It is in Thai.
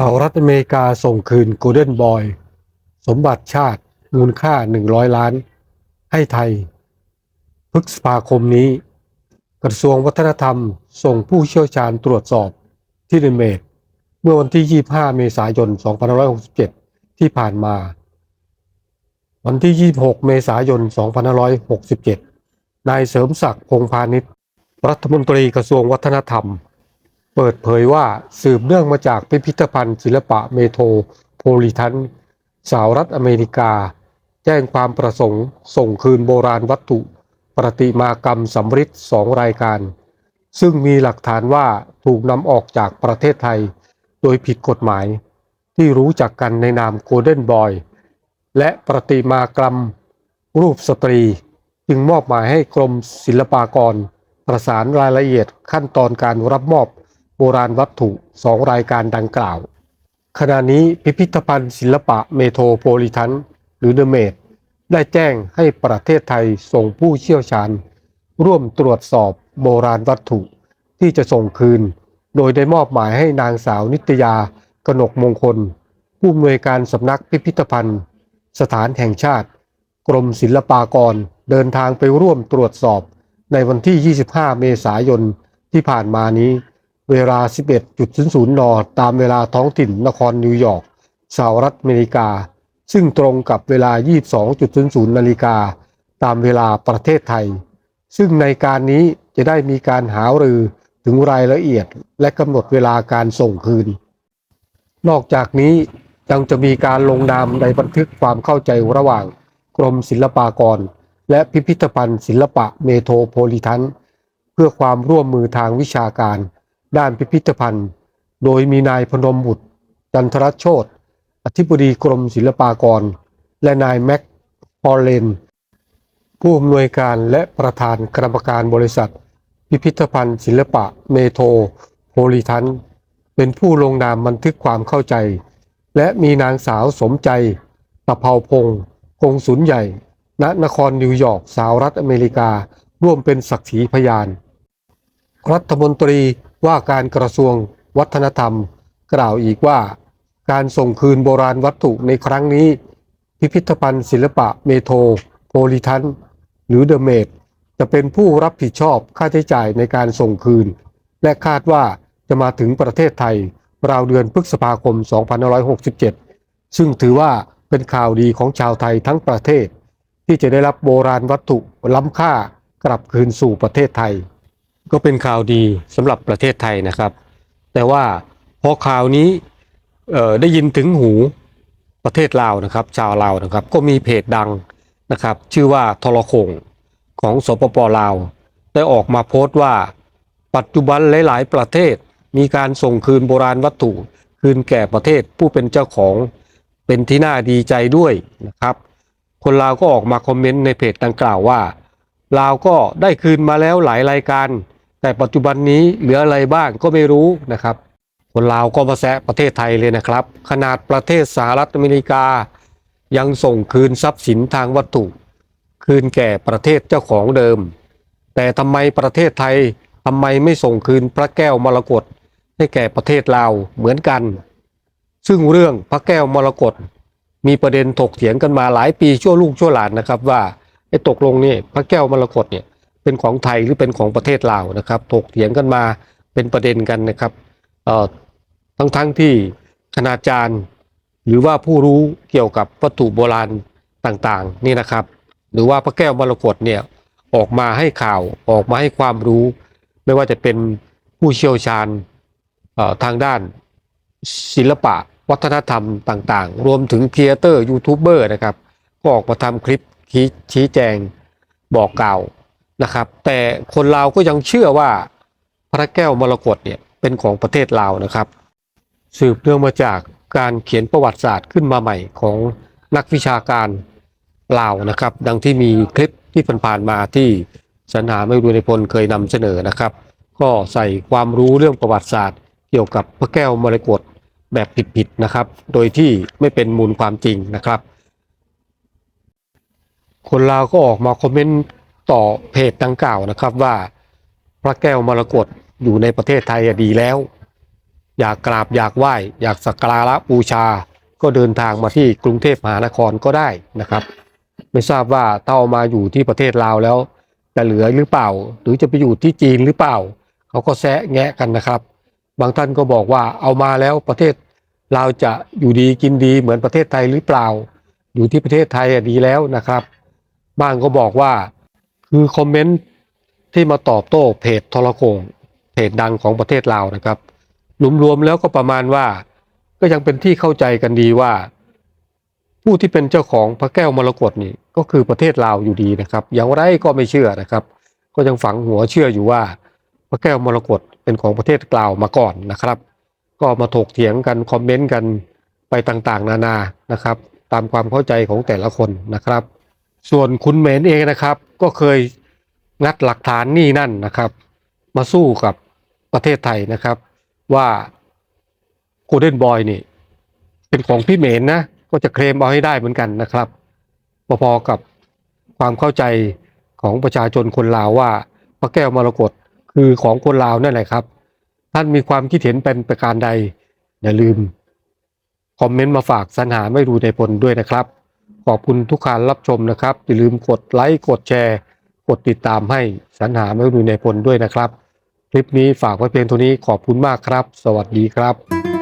สหรัฐอเมริกาส่งคืนโกลเด้นบอย สมบัติชาติมูลค่า 100 ล้าน ให้ไทย พฤษภาคมนี้ กระทรวงวัฒนธรรมส่งผู้เชี่ยวชาญตรวจสอบที่เดนเมดเมื่อวันที่ 25 เมษายน 2567 ที่ผ่านมา วันที่ 26 เมษายน 2567 นายเสริมศักดิ์พงพาณิชย์รัฐมนตรีกระทรวงวัฒนธรรม เปิดเผยว่าสืบเนื่องมาจากพิพิธภัณฑ์ศิลปะเมโทรโพลิทันสหรัฐอเมริกา แจ้งความประสงค์ ส่งคืนโบราณวัตถุ ประติมากรรมสำริดสองรายการ ซึ่งมีหลักฐานว่าถูกนำออกจากประเทศไทย โดยผิดกฎหมาย ที่รู้จักกันในนามโกลเด้นบอยและประติมากรรม รูปสตรี จึงมอบหมายให้กรมศิลปากร ประสานรายละเอียดขั้นตอนการรับมอบ โบราณวัตถุสองรายการดังกล่าว ขณะนี้พิพิธภัณฑ์ศิลปะเมโทรโพลิทันหรือเดเมดได้แจ้งให้ประเทศไทยส่งผู้เชี่ยวชาญ ร่วมตรวจสอบโบราณวัตถุที่จะส่งคืน โดยได้มอบหมายให้นางสาวนิตยากนกมงคล ผู้อำนวยการสำนักพิพิธภัณฑ์ สถานแห่งชาติ กรมศิลปากรเดินทางไปร่วมตรวจสอบในวันที่ 25 เมษายนที่ผ่านมานี้ เวลา 11.00 น ตามเวลาท้องถิ่นนครนิวยอร์กสหรัฐอเมริกา ซึ่งตรงกับเวลา 22.00 นาฬิกา ตามเวลาประเทศไทย ซึ่งในการนี้จะได้มีการหารือถึงรายละเอียดและกำหนดเวลาการส่งคืน นอกจากนี้ยังจะมีการลงนามในบันทึกความเข้าใจระหว่างกรมศิลปากร และพิพิธภัณฑ์ศิลปะเมโทรโพลิทัน เพื่อความร่วมมือทางวิชาการ ด้านพิพิธภัณฑ์ โดยมีนายพนมบุตรจันทรโชตอธิบดีกรมศิลปากร และนายแม็กพอลเลน ผู้อำนวยการและประธานกรรมการบริษัท พิพิธภัณฑ์ศิลปะเมโทรโพลิทัน เป็นผู้ลงนามบันทึกความเข้าใจ และมีนางสาวสมใจตะเภาพงศ์กงสุลใหญ่ ณนครนิวยอร์กสหรัฐอเมริกา ร่วมเป็นสักขีพยาน รัฐมนตรี ว่าการกระทรวงวัฒนธรรม กล่าวอีกว่า การส่งคืนโบราณวัตถุในครั้งนี้ พิพิธภัณฑ์ศิลปะเมโทรโพลิทันหรือเดอะเมดจะเป็นผู้รับผิดชอบค่าใช้จ่ายในการส่งคืน และคาดว่าจะมาถึงประเทศไทย ราวเดือนพฤษภาคม 2567 ซึ่งถือว่าเป็นข่าวดีของชาวไทยทั้งประเทศ ที่จะได้รับโบราณวัตถุล้ำค่ากลับคืนสู่ประเทศไทย ก็เป็นข่าวดีสำหรับประเทศไทยนะครับ แต่ว่าพอข่าวนี้ได้ยินถึงหูประเทศลาวนะครับ ชาวลาวนะครับ ก็มีเพจดังนะครับ ชื่อว่าทรโขงของสปปลาว ได้ออกมาโพสต์ว่า ปัจจุบันหลาย ๆ ประเทศมีการส่งคืนโบราณวัตถุ คืนแก่ประเทศผู้เป็นเจ้าของเป็นที่น่าดีใจด้วยนะครับ คนลาวก็ออกมาคอมเมนต์ในเพจดังกล่าวว่าลาวก็ได้คืนมาแล้วหลายรายการ แต่ปัจจุบันนี้เหลืออะไรบ้างก็ไม่รู้นะครับ คนลาวก็มาแซะประเทศไทยเลยนะครับ ขนาดประเทศสหรัฐอเมริกา ยังส่งคืนทรัพย์สินทางวัตถุ คืนแก่ประเทศเจ้าของเดิม แต่ทำไมประเทศไทยทำไมไม่ส่งคืนพระแก้วมรกตให้แก่ประเทศลาวเหมือนกัน ซึ่งเรื่องพระแก้วมรกตมีประเด็นถกเถียงกันมาหลายปีชั่วลูกชั่วหลานนะครับว่าไอ้ตกลงนี่พระแก้วมรกตเนี่ย เป็นของไทยหรือเป็นของประเทศลาวนะครับถกเถียงกันมาเป็นประเด็นกันนะครับทั้งทั้งที่คณาจารย์ หรือว่าผู้รู้เกี่ยวกับวัตถุโบราณต่างๆนี่นะครับ หรือว่าพระแก้วมรกตเนี่ยออกมาให้ข่าวออกมาให้ความรู้ ไม่ว่าจะเป็นผู้เชี่ยวชาญทางด้านศิลปะวัฒนธรรมต่างๆ รวมถึงครีเอเตอร์ยูทูบเบอร์นะครับ ก็ออกมาทำคลิปชี้ชี้แจงบอกกล่าว นะครับ แต่คนลาวก็ยังเชื่อว่าพระแก้วมรกตเนี่ยเป็นของประเทศลาวนะครับ สืบเนื่องมาจากการเขียนประวัติศาสตร์ขึ้นมาใหม่ของนักวิชาการลาวนะครับ ดังที่มีคลิปที่ผ่านๆมาที่สัญหาไม่รู้ในพลเคยนำเสนอนะครับ ก็ใส่ความรู้เรื่องประวัติศาสตร์ เกี่ยวกับพระแก้วมรกตแบบผิดๆนะครับ โดยที่ไม่เป็นมูลความจริงนะครับ คนลาวก็ออกมาคอมเมนต์ ต่อเพจดังกล่าวนะครับว่า พระแก้วมรกตอยู่ในประเทศไทยดีแล้ว อยากกราบอยากไหว้ อยากสักการะบูชา ก็เดินทางมาที่กรุงเทพมหานครก็ได้นะครับ ไม่ทราบว่าถ้าเอามาอยู่ที่ประเทศลาวแล้วจะเหลือหรือเปล่า หรือจะไปอยู่ที่จีนหรือเปล่า เขาก็แซะแงะกันนะครับ บางท่านก็บอกว่าเอามาแล้วประเทศลาวจะอยู่ดีกินดีเหมือนประเทศไทยหรือเปล่า อยู่ที่ประเทศไทยดีแล้วนะครับ บ้างก็บอกว่า คือคอมเมนต์ที่มาตอบโต้เพจทรโขงเพจดังของประเทศลาวนะครับรวมๆแล้วก็ประมาณว่า ก็ยังเป็นที่เข้าใจกันดีว่า ผู้ที่เป็นเจ้าของพระแก้วมรกตนี่ก็คือประเทศลาวอยู่ดีนะครับ อย่างไรก็ไม่เชื่อนะครับ ก็ยังฝังหัวเชื่ออยู่ว่า พระแก้วมรกตเป็นของประเทศกล่าวมาก่อนนะครับ ก็มาถกเถียงกันคอมเมนต์กันไปต่างๆ นานานะครับ ตามความเข้าใจของแต่ละคนนะครับ ส่วนคุณเหมนเองนะครับ ก็เคยงัดหลักฐานนี่นั่นนะครับ มาสู้กับประเทศไทยนะครับ ว่าโกลเด้นบอยนี่ เป็นของพี่เหมนนะ ก็จะเคลมเอาให้ได้เหมือนกันนะครับพอๆกับความเข้าใจของประชาชนคนลาวว่าพระแก้วมรกตคือของคนลาวนั่นแหละครับ ท่านมีความคิดเห็นเป็นประการใด อย่าลืม คอมเมนต์มาฝากสรรหาไม่รู้ในผลด้วยนะครับ ขอบคุณทุกการรับชมนะครับ อย่าลืมกดไลค์กดแชร์ กดติดตามให้สรรหาไม่รู้ในผลด้วยนะครับ คลิปนี้ฝากไว้เพียงเท่านี้ขอบคุณมากครับ สวัสดีครับ